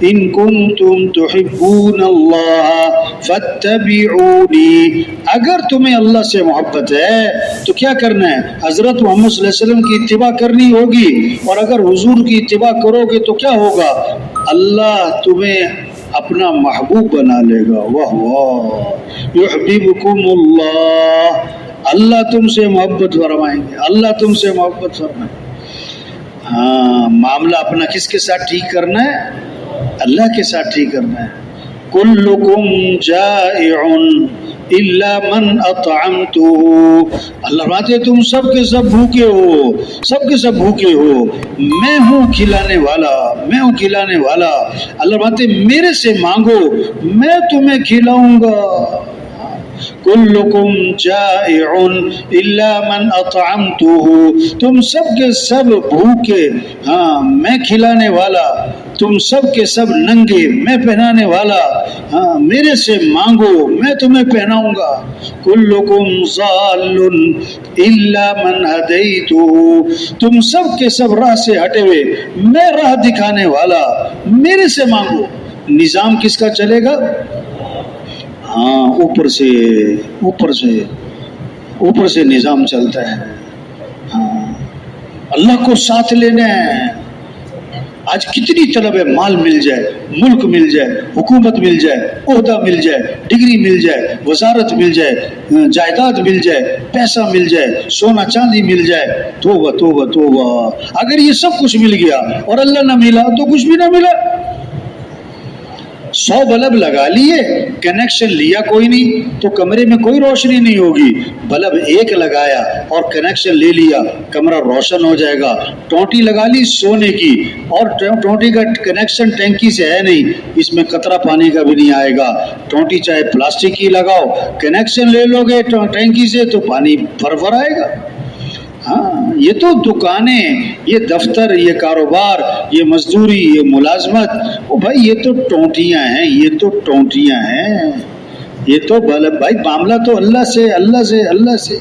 ان کنتم تحبون اللہ فاتبعونی اگر تمہیں اللہ سے محبت ہے، تو کیا کرنا ہے؟ حضرت محمد صلی اللہ علیہ وسلم کی اتباع کرنی ہوگی۔ اور اگر حضور کی اتباع کرو گے، تو کیا ہوگا؟ اللہ تمہیں اپنا محبوب بنا لے گا۔ واہ واہ۔ یحببکم اللہ۔ اللہ تم سے محبت فرمائیں گے۔ اللہ تم سے محبت فرمائیں گے۔ ہاں معاملہ اپنا کس کے ساتھ ٹھیک کرنا ہے؟ اللہ کے ساتھ ٹھیک کرنا ہے۔ کلکم جائع الا من اطعمتو اللہ فرماتے تم سب کے سب بھوکے ہو، سب کے سب بھوکے ہو۔ میں ہوں کھلانے والا، میں ہوں کھلانے والا۔ اللہ فرماتے میرے سے مانگو، میں تمہیں کھلاؤں گا۔ کلکم جائع الا من اطعمتو تم سب کے سب بھوکے ہاں میں کھلانے والا۔ تم سب کے سب ننگے، میں پہنانے والا۔ ہاں میرے سے مانگو، میں تمہیں پہناؤں گا۔ کلکم ضال الا من ہدیتو تم سب کے سب راہ سے ہٹے ہوئے، میں راہ دکھانے والا۔ میرے سے مانگو۔ نظام کس کا چلے گا؟ ہاں اوپر سے اوپر سے اوپر سے نظام چلتا ہے۔ ہاں۔ اللہ کو ساتھ لینا ہے۔ آج کتنی طلب ہے مال مل جائے، ملک مل جائے، حکومت مل جائے، عہدہ مل جائے، ڈگری مل جائے، وزارت مل جائے، جائیداد مل جائے، پیسہ مل جائے، سونا چاندی مل جائے۔ توبہ توبہ توبہ۔ اگر یہ سب کچھ مل گیا اور اللہ نہ ملا تو کچھ بھی نہ ملا۔ سو بلب لگا لیے کنیکشن لیا کوئی نہیں، تو کمرے میں کوئی روشنی نہیں ہوگی۔ بلب ایک لگایا اور کنیکشن لے لیا، کمرہ روشن ہو جائے گا۔ ٹوٹی لگا لی سونے کی، اور ٹوٹی کا کنیکشن ٹینکی سے ہے نہیں، اس میں قطرہ پانی کا بھی نہیں آئے گا۔ ٹوٹی چاہے پلاسٹک کی لگاؤ کنیکشن لے لو گے ٹینکی سے، تو پانی فر فر آئے گا۔ ہاں یہ تو دکانیں، یہ دفتر، یہ کاروبار، یہ مزدوری، یہ ملازمت، او بھائی یہ تو ٹونٹیاں ہیں، یہ تو ٹونٹیاں ہیں۔ یہ تو بھائی، معاملہ تو اللہ سے اللہ سے اللہ سے۔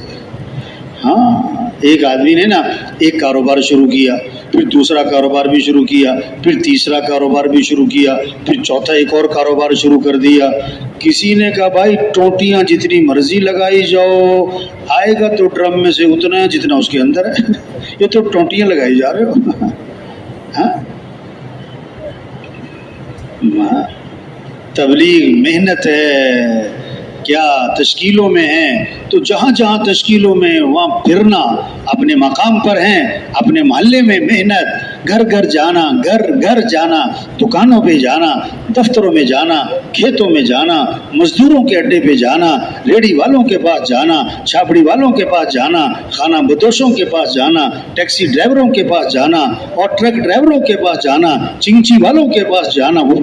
ہاں ایک آدمی نے نا ایک کاروبار شروع کیا، پھر دوسرا کاروبار بھی شروع کیا، پھر تیسرا کاروبار بھی شروع کیا، پھر چوتھا ایک اور کاروبار شروع کر دیا۔ کسی نے کہا، بھائی ٹوٹیاں جتنی مرضی لگائی جاؤ، آئے گا تو ڈرم میں سے اتنا ہے جتنا اس کے اندر ہے۔ یہ تو ٹوٹیاں لگائی جا رہے ہو۔ ہاں؟, ہاں؟ تبلیغ محنت ہے۔ کیا تشکیلوں میں ہیں، تو جہاں جہاں تشکیلوں میں وہاں پھرنا اپنے مقام پر ہیں، اپنے محلے میں محنت، گھر گھر جانا، گھر گھر جانا، دکانوں پہ جانا، دفتروں میں جانا، کھیتوں میں جانا، مزدوروں کے اڈے پہ جانا، ریڑھی والوں کے پاس جانا، چھاپڑی والوں کے پاس جانا، خانہ بدوشوں کے پاس جانا، ٹیکسی ڈرائیوروں کے پاس جانا اور ٹرک ڈرائیوروں کے پاس جانا چنگچی والوں کے پاس جانا، وہ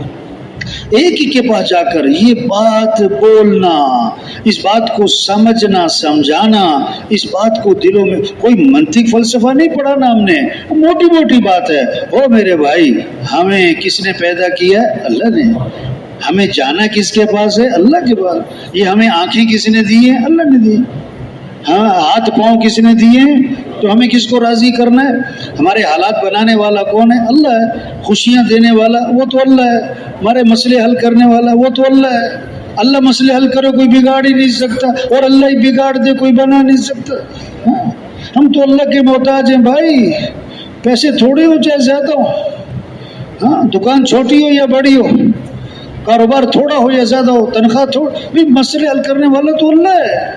ایک ہی کے پاس جا کر یہ بات بولنا، اس بات کو سمجھنا، سمجھانا، اس بات کو دلوں میں کوئی منطق فلسفہ نہیں پڑھانا ہم نے۔ موٹی موٹی بات ہے۔ او میرے بھائی، ہمیں کس نے پیدا کیا؟ اللہ نے۔ ہمیں جانا کس کے پاس ہے؟ اللہ کے پاس۔ یہ ہمیں آنکھیں کس نے دی ہیں؟ اللہ نے دی۔ ہاں ہاتھ پاؤں کس نے دیے؟ تو ہمیں کس کو راضی کرنا ہے؟ ہمارے حالات بنانے والا کون ہے؟ اللہ ہے، خوشیاں دینے والا، وہ تو اللہ ہے۔ ہمارے مسئلے حل کرنے والا، وہ تو اللہ ہے۔ اللہ مسئلے حل کرے کوئی بگاڑ ہی نہیں سکتا۔ اور اللہ ہی بگاڑ دے، کوئی بنا نہیں سکتا۔ ہاں ہم تو اللہ کے محتاج ہیں بھائی۔ پیسے تھوڑے ہو چاہے زیادہ ہو۔ ہاں دکان چھوٹی ہو یا بڑی ہو۔ کاروبار تھوڑا ہو یا زیادہ ہو، تنخواہ تھوڑا۔ مسئلے حل کرنے والا تو اللہ ہے۔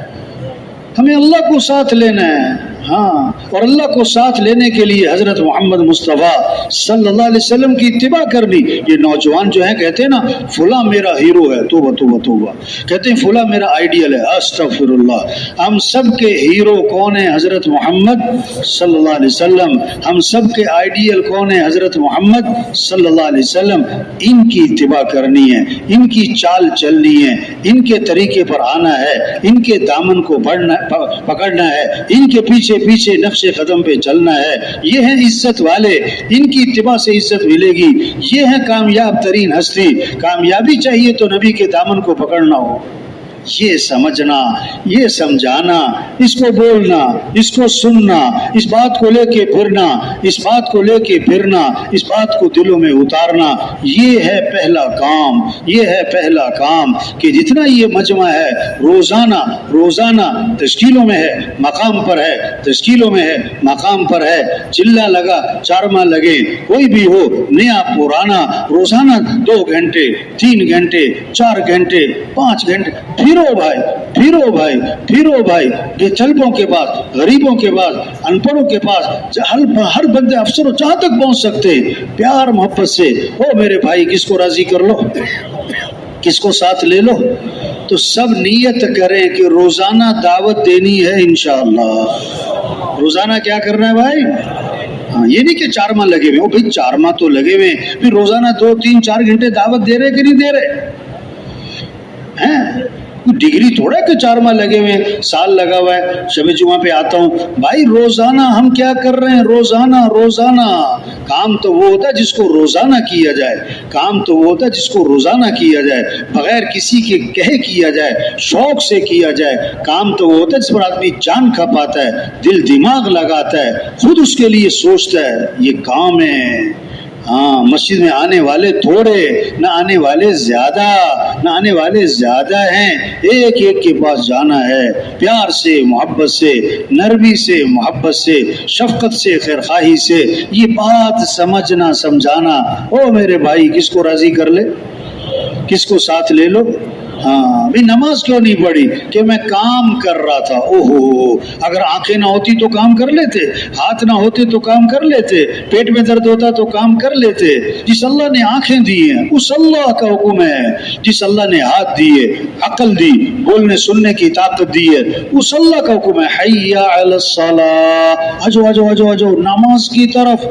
ہمیں اللہ کو ساتھ لینا ہے۔ ہاں اور اللہ کو ساتھ لینے کے لیے حضرت محمد مصطفیٰ صلی اللہ علیہ وسلم کی اتباع کرنی۔ یہ نوجوان جو ہیں، کہتے ہیں نا، فلاں میرا ہیرو ہے، توبہ توبہ توبہ۔ کہتے ہیں، فلاں میرا آئیڈیل ہے استغفر اللہ ہم سب کے ہیرو کون ہیں حضرت محمد صلی اللہ علیہ وسلم؟ ہم سب کے آئیڈیل کون ہیں حضرت محمد صلی اللہ علیہ وسلم؟ ان کی اتباع کرنی ہے، ان کی چال چلنی ہے، ان کے طریقے پر آنا ہے، ان کے دامن کو بڑھنا، پکڑنا ہے، ان کے پیچھے پیچھے نقش قدم پہ چلنا ہے۔ یہ ہیں عزت والے۔ ان کی اتباع سے عزت ملے گی۔ یہ ہے کامیاب ترین ہستی۔ کامیابی چاہیے تو نبی کے دامن کو پکڑنا ہو۔ یہ سمجھنا، یہ سمجھانا، اس کو بولنا، اس کو سننا، اس بات کو لے کے پھرنا، اس بات کو لے کے پھرنا، اس بات کو دلوں میں اتارنا، یہ ہے پہلا کام، یہ ہے پہلا کام کہ جتنا یہ مجمع ہے، روزانہ روزانہ تشکیلوں میں ہے، مقام پر ہے، تشکیلوں میں ہے، مقام پر ہے، چلا لگا چارما لگے، کوئی بھی ہو، نیا، پرانا، روزانہ دو گھنٹے، تین گھنٹے، چار گھنٹے، پانچ گھنٹے پھرو بھائی پھرو بھائی پھرو بھائی بے طلبوں کے پاس غریبوں کے پاس ان پڑھوں کے پاس ہر بندے افسر جہاں تک پہنچ سکتے پیار محبت سے، او میرے بھائی، کس کو راضی کر لو؟ کس کو ساتھ لے لو؟ تو سب نیت کریں کہ روزانہ دعوت دینی ہے انشاءاللہ۔ روزانہ کیا کرنا ہے بھائی؟ ہاں یہ نہیں کہ چار ماہ لگے ہوئے بھائی چار ماہ تو لگے ہوئے پھر روزانہ دو، تین، چار گھنٹے دعوت دے رہے کہ نہیں دے رہے؟ ہیں؟ ڈگری تھوڑا کہ چار ماہ لگے ہوئے سال لگا ہوا ہے۔ شب جمعہ جی، پہ آتا ہوں۔ بھائی، روزانہ ہم کیا کر رہے ہیں؟ روزانہ روزانہ۔ کام تو وہ ہوتا ہے جس کو روزانہ کیا جائے۔ کام تو وہ ہوتا ہے جس کو روزانہ کیا جائے۔ بغیر کسی کے کہے کیا جائے، شوق سے کیا جائے۔ کام تو وہ ہوتا ہے جس پر آدمی جان کھا پاتا ہے، دل دماغ لگاتا ہے، خود اس کے لیے سوچتا ہے، یہ کام ہے۔ ہاں مسجد میں آنے والے تھوڑے، نہ آنے والے زیادہ، نہ آنے والے زیادہ ہیں۔ ایک ایک کے پاس جانا ہے۔ پیار سے، محبت سے، نرمی سے، محبت سے، شفقت سے، خیر خواہی سے۔ یہ بات سمجھنا، سمجھانا۔ او میرے بھائی، کس کو راضی کر لے؟ کس کو ساتھ لے لو؟ ہاں بھی نماز کیوں نہیں پڑھی؟ کہ میں کام کر رہا تھا۔ او ہو اگر آنکھیں نہ ہوتی تو کام کر لیتے، ہاتھ نہ ہوتے تو کام کر لیتے، پیٹ میں درد ہوتا تو کام کر لیتے۔ جس اللہ نے آنکھیں دی ہیں، اس اللہ کا حکم ہے۔ جس اللہ نے ہاتھ دیے، عقل دی، بولنے سننے کی طاقت دی ہے، اس اللہ کا حکم ہے۔ حیا علی الصلاح اجو اجو اجو اجو نماز کی طرف۔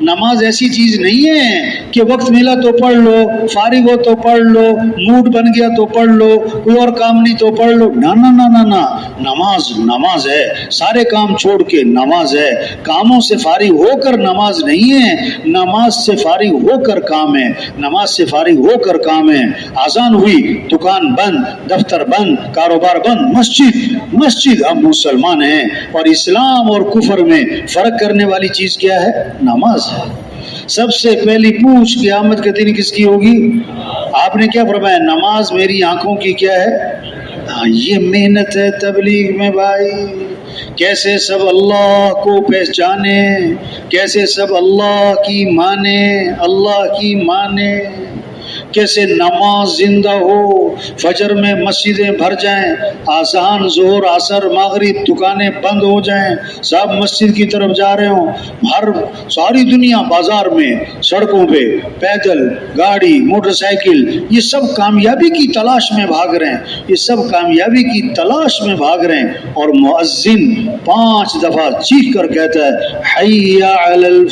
نماز ایسی چیز نہیں ہے کہ وقت ملا تو پڑھ لو، فارغ ہو تو پڑھ لو، موڈ بن گیا تو پڑھ لو، کوئی اور کام نہیں تو پڑھ لو۔ نہ نہ نہ نہ نماز نماز ہے۔ سارے کام چھوڑ کے نماز ہے۔ کاموں سے فارغ ہو کر نماز نہیں ہے، نماز سے فارغ ہو کر کام ہے۔ نماز سے فارغ ہو کر کام ہے۔ آسان ہوئی، دکان بند، دفتر بند، کاروبار بند، مسجد مسجد ہم مسلمان ہیں۔ اور اسلام اور کفر میں فرق کرنے والی چیز کیا ہے؟ نماز ہے سب سے پہلی پوچھ قیامت کے دن کس کی ہوگی؟ آپ نے کیا فرمایا، نماز میری آنکھوں کی کیا ہے؟ ہاں یہ محنت ہے تبلیغ میں بھائی۔ کیسے سب اللہ کو پہچانے، کیسے سب اللہ کی مانے، اللہ کی مانے۔ کیسے نماز زندہ ہو، فجر میں مسجدیں بھر جائیں آسان زور اثر مغرب، دکانیں بند ہو جائیں، سب مسجد کی طرف جا رہے ہوں۔ ہر ساری دنیا بازار میں سڑکوں پہ، پیدل، گاڑی، موٹر سائیکل، یہ سب کامیابی کی تلاش میں بھاگ رہے ہیں۔ یہ سب کامیابی کی تلاش میں بھاگ رہے ہیں۔ اور مؤذن پانچ دفعہ چیخ کر کہتا ہے حیا علی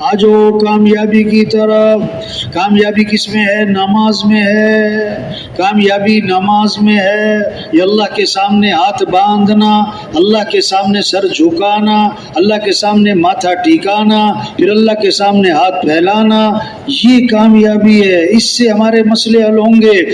الفلاح آجو کامیابی کی طرف، کامیابی کس میں ہے؟ نماز میں ہے۔ کامیابی نماز میں ہے۔ یہ اللہ کے سامنے ہاتھ باندھنا، اللہ کے سامنے سر جھکانا، اللہ کے سامنے ماتھا ٹھکانا پھر اللہ کے سامنے ہاتھ پھیلانا۔ یہ کامیابی ہے۔ اس سے ہمارے مسئلے حل ہوں گے۔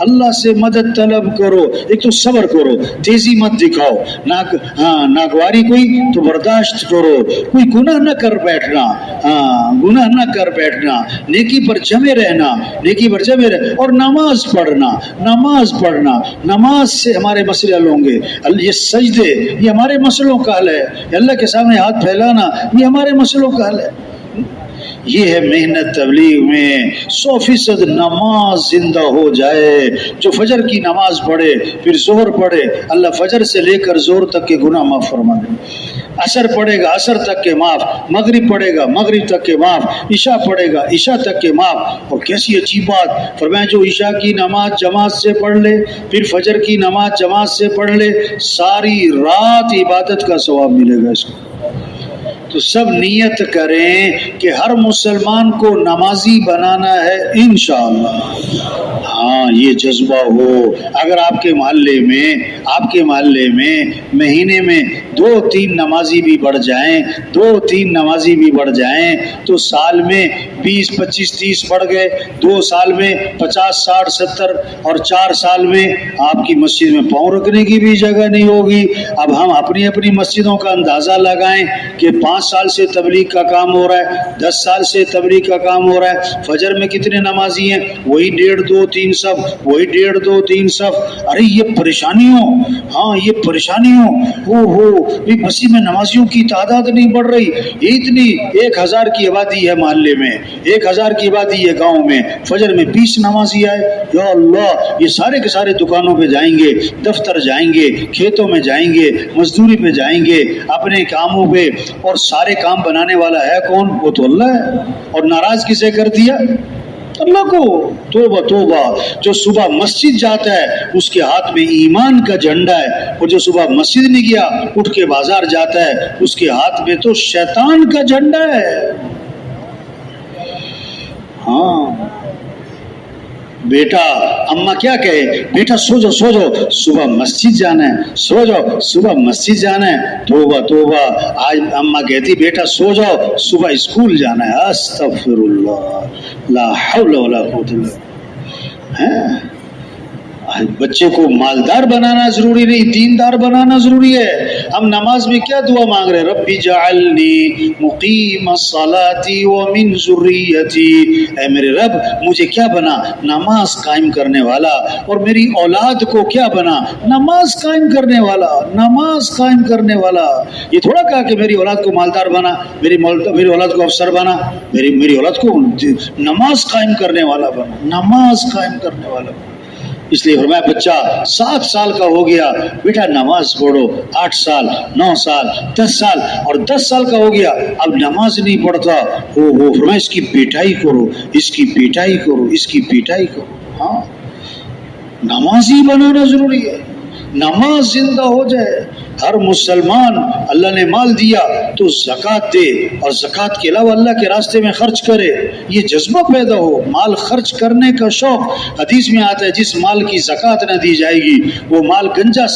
اللہ سے مدد طلب کرو، ایک تو صبر کرو، تیزی مت دکھاؤ۔ نہ ہاں ناگواری کوئی تو برداشت کرو۔ کوئی گناہ نہ کر بیٹھنا۔ ہاں گناہ نہ کر بیٹھنا۔ نیکی پر جمے رہنا، نیکی پر جمے رہ اور نماز پڑھنا نماز پڑھنا۔ نماز سے ہمارے مسئلے حل ہوں گے۔ یہ سجدے، یہ ہمارے مسئلوں کا حل ہے۔ اللہ کے سامنے ہاتھ پھیلانا، یہ ہمارے مسئلوں کا حل ہے۔ یہ ہے محنت تبلیغ میں سو فیصد نماز زندہ ہو جائے۔ جو فجر کی نماز پڑھے، پھر زور پڑھے، اللہ فجر سے لے کر زور تک کے گناہ معاف فرما دے۔ اثر پڑے گا اثر تک کے معاف۔ مغرب پڑے گا، مغرب تک کے معاف۔ عشاء پڑے گا، عشاء تک کے معاف۔ اور کیسی عجیب بات۔ فرمائیں جو عشاء کی نماز جماعت سے پڑھ لے، پھر فجر کی نماز جماعت سے پڑھ لے، ساری رات عبادت کا ثواب ملے گا اس کو۔ تو سب نیت کریں کہ ہر مسلمان کو نمازی بنانا ہے انشاءاللہ۔ ہاں ہاں یہ جذبہ ہو۔ اگر آپ کے محلے میں، آپ کے محلے میں مہینے میں دو تین نمازی بھی بڑھ جائیں، دو تین نمازی بھی بڑھ جائیں، تو سال میں بیس، پچیس، تیس بڑھ گئے۔ دو سال میں پچاس، ساٹھ، ستر اور چار سال میں آپ کی مسجد میں پاؤں رکھنے کی بھی جگہ نہیں ہوگی۔ اب ہم اپنی اپنی مسجدوں کا اندازہ لگائیں کہ پانچ سال سے تبلیغ کا کام ہو رہا ہے، دس سال سے تبلیغ کا کام ہو رہا ہے۔ فجر میں کتنے نمازی ہیں؟ وہی ڈیڑھ، دو، تین سب وہی ڈیڑھ، دو، تین سب ارے، یہ پریشانیوں ہاں یہ پریشانیوں۔ ہو ہو مسجد میں نمازیوں کی تعداد نہیں بڑھ رہی۔ یہ اتنی ایک ہزار کی آبادی ہے محلے میں۔ ایک ہزار کی آبادی ہے گاؤں میں فجر میں بیس نمازی آئے۔ یا اللہ، یہ سارے کے سارے دکانوں پہ جائیں گے، دفتر جائیں گے، کھیتوں میں جائیں گے، مزدوری پہ جائیں گے، اپنے کاموں پہ۔ اور سارے کام بنانے والا ہے کون؟ وہ تو اللہ ہے۔ اور ناراض کسے کر دیا؟ اللہ کو۔ توبہ توبہ۔ جو صبح مسجد جاتا ہے، اس کے ہاتھ میں ایمان کا جھنڈا ہے۔ اور جو صبح مسجد نہیں گیا، اٹھ کے بازار جاتا ہے، اس کے ہاتھ میں تو شیطان کا جھنڈا ہے۔ ہاں۔ بیٹا اما کیا کہے؟ بیٹا سو جاؤ سو جاؤ صبح مسجد جانا ہے۔ سو جاؤ صبح مسجد جانا ہے۔ توبہ توبہ۔ آج اما کہتی، بیٹا سو جاؤ صبح اسکول جانا ہے۔ استغفر اللہ۔ لا حول ولا قوت الا ہیں بچے کو مالدار بنانا ضروری نہیں، دیندار بنانا ضروری ہے۔ ہم نماز میں کیا دعا مانگ رہے ہیں؟ ربی جعلنی مقیم الصلاة ومن ذریتی۔ اے میرے رب، مجھے کیا بنا؟ نماز قائم کرنے والا۔ اور میری اولاد کو کیا بنا؟ نماز قائم کرنے والا۔ نماز قائم کرنے والا۔ یہ تھوڑا کہا کہ میری اولاد کو مالدار بنا، میری میری اولاد کو افسر بنا، میری میری اولاد کو نماز قائم کرنے والا بنا۔ نماز قائم کرنے والا بنا۔ اس لیے فرمایا، بچہ، سات سال کا ہو گیا بیٹا نماز پڑھو، آٹھ سال، نو سال، دس سال، اور دس سال کا ہو گیا، اب نماز نہیں پڑھتا ہو ہو فرمایا، اس کی پیٹائی کرو، اس کی پیٹائی کرو، اس کی پیٹائی کرو۔ ہاں نماز ہی بنانا ضروری ہے۔ نماز زندہ ہو جائے ہر مسلمان اللہ نے مال دیا تو زکوٰۃ دے اور زکوٰۃ کے علاوہ اللہ کے راستے میں خرچ کرے۔ یہ جذبہ پیدا ہو، مال خرچ کرنے کا شوق۔ حدیث میں آتا ہے، جس مال کی زکوٰۃ نہ دی جائے گی، وہ مال گنجا